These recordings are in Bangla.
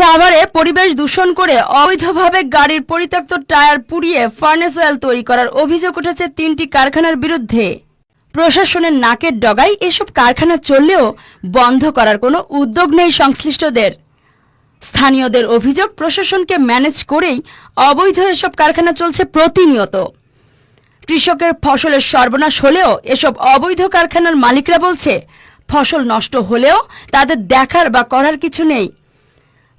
সাভারে পরিবেশ দূষণ করে অবৈধভাবে গাড়ির পরিত্যক্ত টায়ার পুড়িয়ে ফার্নেস অয়েল তৈরি করার অভিযোগ উঠেছে তিনটি কারখানার বিরুদ্ধে। প্রশাসনের নাকের ডগায় এসব কারখানা চললেও বন্ধ করার কোনো উদ্যোগ নেই সংশ্লিষ্টদের। স্থানীয়দের অভিযোগ, প্রশাসনকে ম্যানেজ করেই অবৈধ এসব কারখানা চলছে প্রতিনিয়ত। কৃষকের ফসলের সর্বনাশ হলেও এসব অবৈধ কারখানার মালিকরা বলছে, ফসল নষ্ট হলেও তাদের দেখার বা করার কিছু নেই।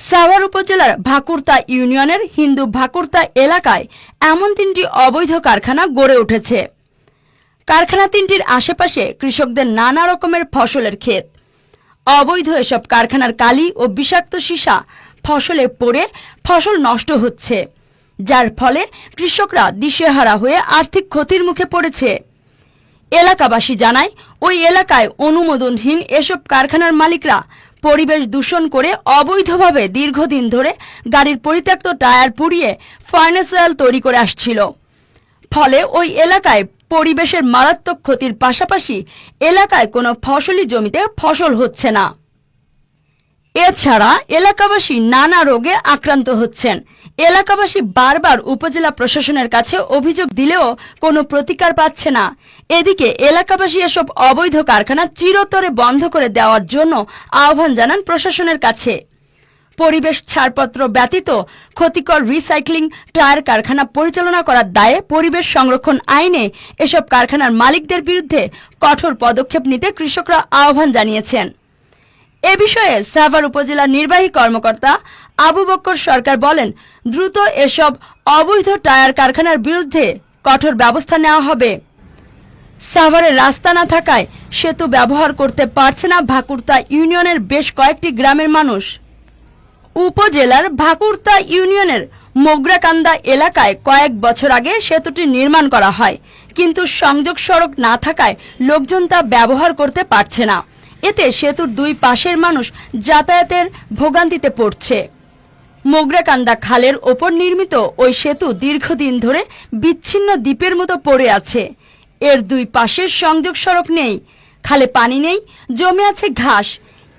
সাভার উপজেলার ভাকুরতা ইউনিয়নের হিন্দু ভাকুরতা এলাকায় এমন তিনটি অবৈধ কারখানা গড়ে উঠেছে। কারখানা তিনটির আশেপাশে কৃষকদের নানা রকমের ফসলের ক্ষেত। অবৈধ এসব কারখানার কালি ও বিষাক্ত সীসা ফসলে পড়ে ফসল নষ্ট হচ্ছে, যার ফলে কৃষকরা দিশেহারা হয়ে আর্থিক ক্ষতির মুখে পড়েছে। এলাকাবাসী জানায়, ওই এলাকায় অনুমোদনহীন এসব কারখানার মালিকরা পরিবেশ দূষণ করে অবৈধভাবে দীর্ঘদিন ধরে গাড়ির পরিত্যক্ত টায়ার পুড়িয়ে ফার্নেস অয়েল তৈরি করে আসছিল। ফলে ওই এলাকায় পরিবেশের মারাত্মক ক্ষতির পাশাপাশি এলাকায় কোনো ফসলি জমিতে ফসল হচ্ছে না। এছাড়া এলাকাবাসী নানা রোগে আক্রান্ত হচ্ছেন। এলাকাবাসী বারবার উপজেলা প্রশাসনের কাছে অভিযোগ দিলেও কোনো প্রতিকার পাচ্ছে না। এদিকে এলাকাবাসী এসব অবৈধ কারখানা চিরতরে বন্ধ করে দেওয়ার জন্য আহ্বান জানান প্রশাসনের কাছে। পরিবেশ ছাড়পত্র ব্যতীত ক্ষতিকর রিসাইক্লিং, টায়ার কারখানা পরিচালনা করার দায়ে পরিবেশ সংরক্ষণ আইনে এসব কারখানার মালিকদের বিরুদ্ধে কঠোর পদক্ষেপ নিতে কৃষকরা আহ্বান জানিয়েছেন। এ বিষয়ে সাভার উপজেলা নির্বাহী কর্মকর্তা আবু বক্কর সরকার বলেন, দ্রুত এসব অবৈধ টায়ার কারখানার বিরুদ্ধে কঠোর ব্যবস্থা নেওয়া হবে। সাভারে রাস্তা না থাকায় সেতু ব্যবহার করতে পারছে না ভাকুরতা ইউনিয়নের বেশ কয়েকটি গ্রামের মানুষ। উপজেলার ভাকুরতা ইউনিয়নের মোগরাকান্দা এলাকায় কয়েক বছর আগে সেতুটি নির্মাণ করা হয়, কিন্তু সংযোগ সড়ক না থাকায় লোকজন তা ব্যবহার করতে পারছে না। এতে সেতুর দুই পাশের মানুষ যাতায়াতের ভোগান্তিতে পড়ছে। মোগরাকান্দা খালের ওপর নির্মিত ওই সেতু দীর্ঘদিন ধরে বিচ্ছিন্ন দ্বীপের মতো পড়ে আছে। এর দুই পাশের সংযোগ সড়ক নেই, খালে পানি নেই, জমে আছে ঘাস।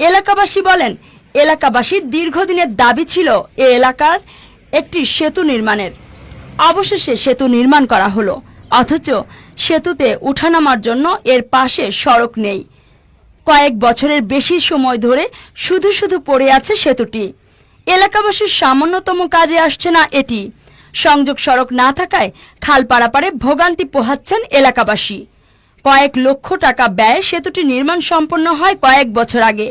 এলাকাবাসী বলেন, এলাকাবাসীর দীর্ঘদিনের দাবি ছিল এ এলাকার একটি সেতু নির্মাণের। অবশেষে সেতু নির্মাণ করা হলো, অথচ সেতুতে উঠানামার জন্য এর পাশে সড়ক নেই। কয়েক বছরের বেশি সময় ধরে শুধু শুধু পড়ে আছে সেতুটি। এলাকাবাসীর সামান্যতম কাজে আসছে না এটি। সংযোগ সড়ক না থাকায় খাল পাড়াপাড়ে ভোগান্তি পোহাচ্ছেন এলাকাবাসী। কয়েক লক্ষ টাকা ব্যয়ে সেতুটি নির্মাণ সম্পন্ন হয় কয়েক বছর আগে।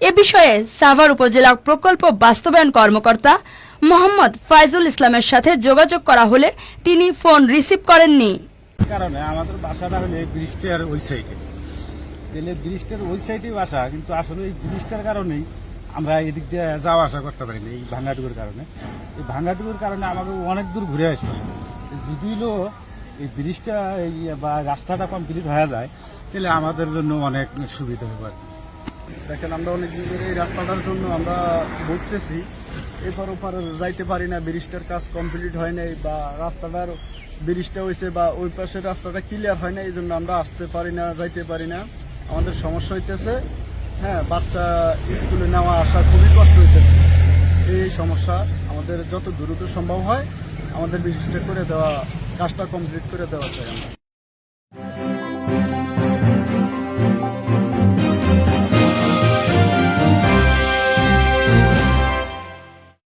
এ বিষয়ে সাভার উপজেলা প্রকল্প বাস্তবায়ন কর্মকর্তা মোহাম্মদ ফাইজুল ইসলামের সাথে যোগাযোগ করা হলে তিনি ফোন রিসিভ করেননি। কারণে আমাদের বাসাটা হলে ব্রিজটার ওই সাইডে তাহলে ব্রিজটার ওই সাইডে বাসা, কিন্তু আসলে এই ব্রিজটার কারণেই আমরা এদিক দিয়ে যাওয়া আসা করতে পারি না এই ভাঙ্গাটুকুর কারণে। এই ভাঙ্গাটুকুর কারণে আমাকে অনেক দূর ঘুরে আসতে যদি হলো এই ব্রিজটা এই বা রাস্তাটা কমপ্লিট হয়ে যায়, তাহলে আমাদের জন্য অনেক সুবিধা হবে আর। দেখেন, আমরা অনেক দিন ধরে এই রাস্তাটার জন্য আমরা ভুগতেছি এপার ওপার যাইতে পারি না, ব্রিজটার কাজ কমপ্লিট হয় নাই বা রাস্তাটার ব্রিজটা হয়েছে বা ওই পাশের রাস্তাটা ক্লিয়ার হয় না এই জন্য আমরা আসতে পারি না, যাইতে পারি না। আমাদের সমস্যা হইতেছে। হ্যাঁ বাচ্চা স্কুলে নেওয়া আসা খুবই কষ্ট হইতেছে। এই সমস্যা আমাদের যত দ্রুত সম্ভব হয়, আমাদের বিশিষ্ট করে দেওয়া, কাজটা কমপ্লিট করে দেওয়া চাই আমরা